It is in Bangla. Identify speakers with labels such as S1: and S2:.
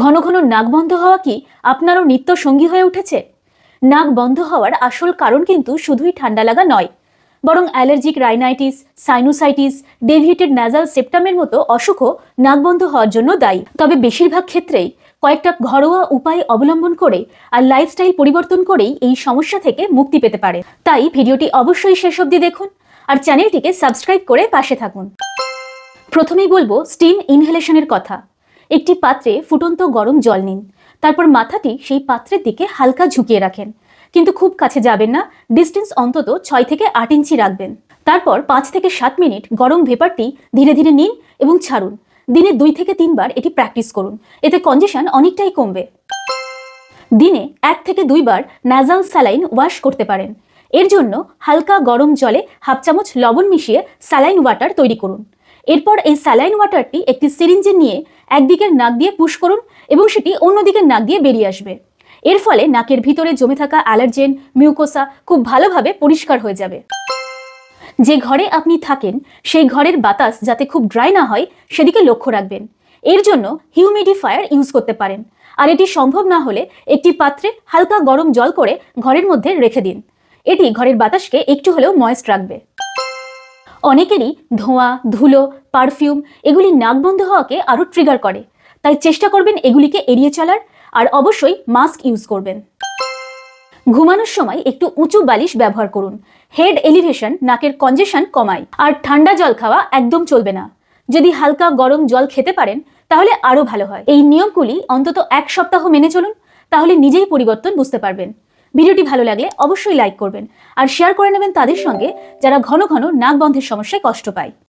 S1: ঘন ঘন নাক বন্ধ হওয়া কি আপনারও নিত্য সঙ্গী হয়ে উঠেছে? নাক বন্ধ হওয়ার আসল কারণ কিন্তু শুধুই ঠান্ডা লাগা নয়। বরং allergic rhinitis, sinusitis, deviated nasal সেপ্টামের মতো অসুখও নাক বন্ধ হওয়ার জন্য দায়ী। তবে বেশিরভাগ ক্ষেত্রেই কয়েকটা ঘরোয়া উপায় অবলম্বন করে আর লাইফস্টাইল পরিবর্তন করেই এই সমস্যা থেকে মুক্তি পেতে পারে। তাই ভিডিওটি অবশ্যই শেষ অবধি দেখুন আর চ্যানেলটিকে সাবস্ক্রাইব করে পাশে থাকুন। প্রথমেই বলব স্টিম ইনহেলেশনের কথা। একটি পাত্রে ফুটন্ত গরম জল নিন। তারপর মাথাটি সেই পাত্রের দিকে হালকা ঝুঁকিয়ে রাখেন। কিন্তু খুব কাছে যাবেন না ডিস্টেন্স অন্তত ছয় থেকে আট ইঞ্চি রাখবেন। তারপর পাঁচ থেকে সাত মিনিট গরম ভেপারটি ধীরে ধীরে নিন এবং ছাড়ুন। দিনে দুই থেকে তিনবার এটি প্র্যাকটিস করুন। এতে কনজেশন অনেকটাই কমবে। দিনে এক থেকে দুইবার ন্যাজাল স্যালাইন ওয়াশ করতে পারেন। এর জন্য হালকা গরম জলে হাফ চামচ লবণ মিশিয়ে স্যালাইন ওয়াটার তৈরি করুন। এরপর এই স্যালাইন ওয়াটারটি একটি সিরিঞ্জে নিয়ে একদিকের নাক দিয়ে পুশ করুন এবং সেটি অন্যদিকের নাক দিয়ে বেরিয়ে আসবে। এর ফলে নাকের ভিতরে জমে থাকা অ্যালার্জেন, মিউকোসা খুব ভালোভাবে পরিষ্কার হয়ে যাবে। যে ঘরে আপনি থাকেন, সেই ঘরের বাতাস যাতে খুব ড্রাই না হয়, সেদিকে লক্ষ্য রাখবেন। এর জন্য হিউমিডিফায়ার ইউজ করতে পারেন। আর এটি সম্ভব না হলে একটি পাত্রে হালকা গরম জল করে ঘরের মধ্যে রেখে দিন। এটি ঘরের বাতাসকে একটু হলেও ময়েস্ট রাখবে। অনেকেরই ধোঁয়া, ধুলো, পারফিউম এগুলি নাক বন্ধ হওয়াকে আরও ট্রিগার করে। তাই চেষ্টা করবেন এগুলিকে এড়িয়ে চলার, আর অবশ্যই মাস্ক ইউজ করবেন। ঘুমানোর সময় একটু উঁচু বালিশ ব্যবহার করুন। হেড এলিভেশন নাকের কনজেশন কমায়। আর ঠান্ডা জল খাওয়া একদম চলবে না। যদি হালকা গরম জল খেতে পারেন, তাহলে আরও ভালো হয়। এই নিয়মগুলি অন্তত এক সপ্তাহ মেনে চলুন, তাহলে নিজেই পরিবর্তন বুঝতে পারবেন। ভিডিওটি ভালো লাগলে অবশ্যই লাইক করবেন আর শেয়ার করে নেবেন তাদের সঙ্গে যারা ঘন ঘন নাক বন্ধের সমস্যায় কষ্ট পায়।